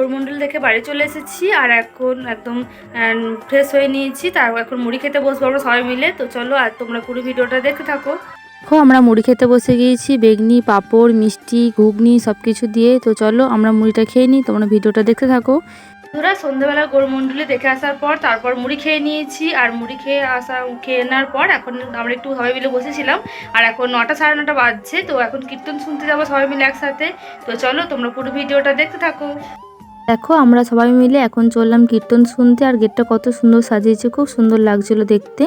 গৌরমণ্ডল দেখে বাড়ি চলে এসেছি আর এখন একদম ফ্রেশ হয়ে নিয়েছি। তার এখন মুড়ি খেতে বসবো আমরা সবাই মিলে। তো চলো আর তোমরা পুরো ভিডিওটা দেখতে থাকো। দেখো আমরা মুড়ি খেতে বসে গিয়েছি। বেগনি পাঁপড় মিষ্টি ঘুগনি সব কিছু দিয়ে। তো চলো আমরা মুড়িটা খেয়ে নিই। তোমরা ভিডিওটা দেখতে থাকো। বন্ধুরা সন্ধ্যাবেলা গৌরমণ্ডলী দেখে আসার পর তারপর মুড়ি খেয়ে নিয়েছি। আর মুড়ি খেয়ে আসা খেয়ে নেওয়ার পর এখন আমরা একটু সবাই মিলে বসেছিলাম। আর এখন নটা সাড়ে নটা বাজছে। তো এখন কীর্তন শুনতে যাব সবাই মিলে একসাথে। তো চলো তোমরা পুরো ভিডিওটা দেখতে থাকো। দেখো, আমরা সবাই মিলে এখন চললাম কীর্তন শুনতে, আর গেটটা কত সুন্দর সাজিয়েছে, খুব সুন্দর লাগছিল দেখতে।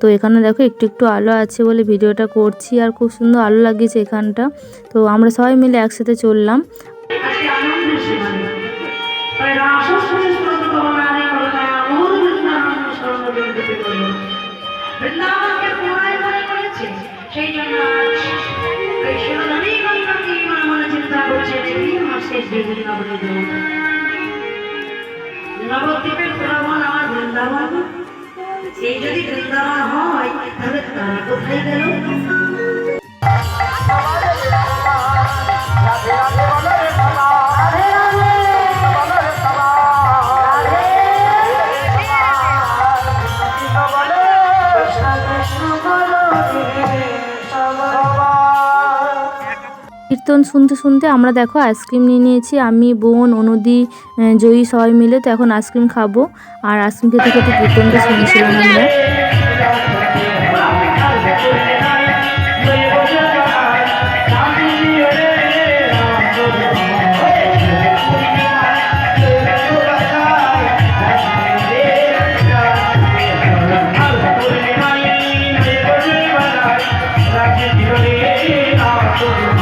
তো এখানে দেখো, একটু একটু আলো আছে বলে ভিডিওটা করছি, আর খুব সুন্দর আলো লাগিয়েছে এখানটা। তো আমরা সবাই মিলে একসাথে চললাম। সেই জন্য আজ চিন্তা করছে আমার শেষ বৃন্দাবনে নবদ্বীপের পুরাবন আমার বৃন্দাবন। এই যদি বৃন্দাবন হয় তাহলে তারা কোথায় গেল? কীর্তন শুনতে শুনতে আমরা দেখো আইসক্রিম নিয়ে নিয়েছি, আমি, বোন, অনুদি জয়ী সবাই মিলে তো এখন আইসক্রিম খাব। আর আইসক্রিম খেতে খেতে কীর্তনটা শুনেছিলাম আমরা। গোপীরা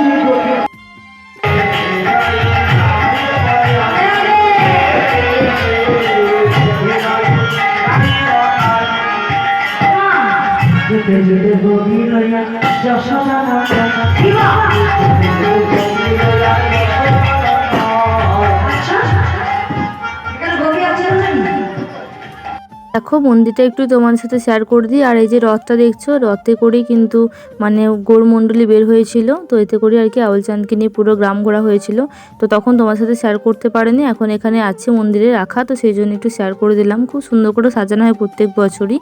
দেখো, মন্দিরটা একটু তোমার সাথে শেয়ার করে দিই। আর এই যে রথটা দেখছ, রথে করেই কিন্তু মানে গৌরমণ্ডলী বের হয়েছিল। তো এতে করে আর কি আউলচাঁদকে নিয়ে পুরো গ্রাম ঘোরা হয়েছিল। তো তখন তোমার সাথে শেয়ার করতে পারেনি, এখন এখানে আছে মন্দিরে রাখা। তো সেই জন্য একটু শেয়ার করে দিলাম। খুব সুন্দর করে সাজানো হয় প্রত্যেক বছরই।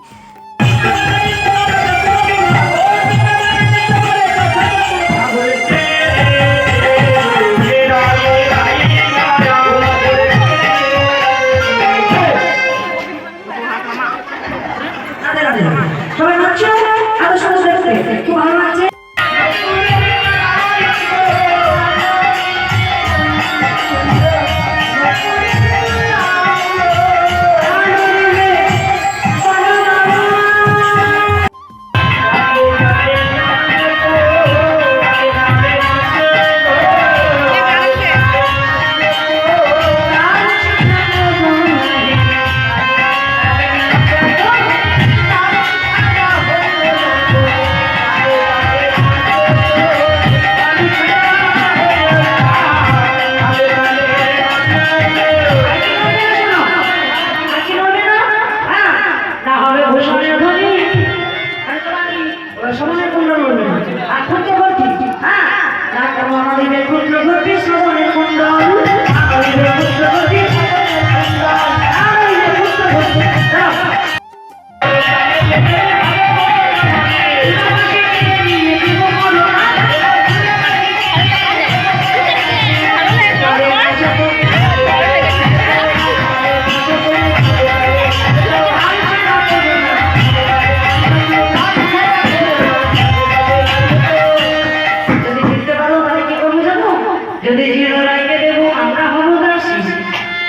যদি জিরো রাইকে দেবো, আমরা হব দাসী।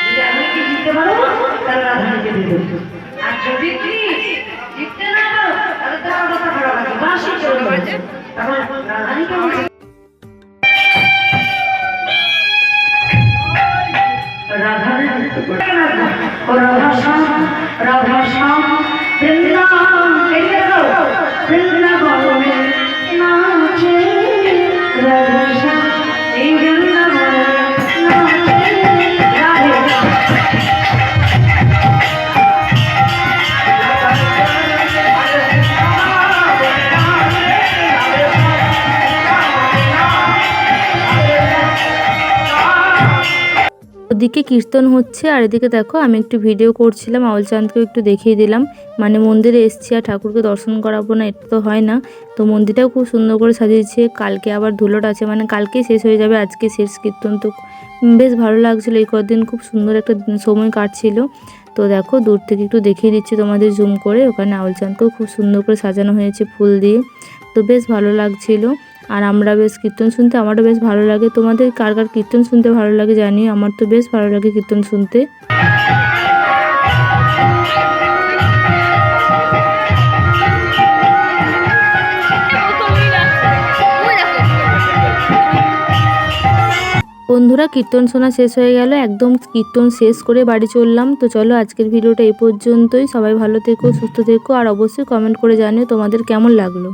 যদি আমি কি জিততে পারো তাহলে রাধারানীকে দিয়ে দেবো। আর যদি জিততে না পারো, তাহলে তো অবস্থা খারাপ আছে দাসী চলে তখন রাধারানীকে রাধা শ্যাম রাধা শ্যাম, বৃন্দাবন ওদিকে কীর্তন হচ্ছে, আর এদিকে দেখো আমি একটু ভিডিও করছিলাম আউল চাঁদকেও একটু দেখিয়ে দিলাম। মানে মন্দিরে এসছি আর ঠাকুরকে দর্শন করাবো না, এটা তো হয় না। তো মন্দিরটাও খুব সুন্দর করে সাজিয়েছে, কালকে আবার ধুলোট আছে মানে কালকেই শেষ হয়ে যাবে, আজকে শেষ কীর্তন। তো বেশ ভালো লাগছিল, এই কদিন খুব সুন্দর একটা সময় কাটছিল। তো দেখো, দূর থেকে একটু দেখিয়ে দিচ্ছি তোমাদের জুম করে, ওখানে আউল চাঁদকেও খুব সুন্দর করে সাজানো হয়েছে ফুল দিয়ে। তো বেশ ভালো লাগছিল। আর আমরা বেশ কীর্তন শুনতে, আমারও বেশ ভালো লাগে। তোমাদের কার কার কীর্তন শুনতে ভালো লাগে জানি আমার তো বেশ ভালো লাগে কীর্তন শুনতে। বন্ধুরা, কীর্তন শোনা শেষ হয়ে গেল। একদম কীর্তন শেষ করে বাড়ি চললাম। তো চলো, আজকের ভিডিওটা এই পর্যন্তই। সবাই ভালো থেকো, সুস্থ থেকো, আর অবশ্যই কমেন্ট করে জানিও তোমাদের কেমন লাগল।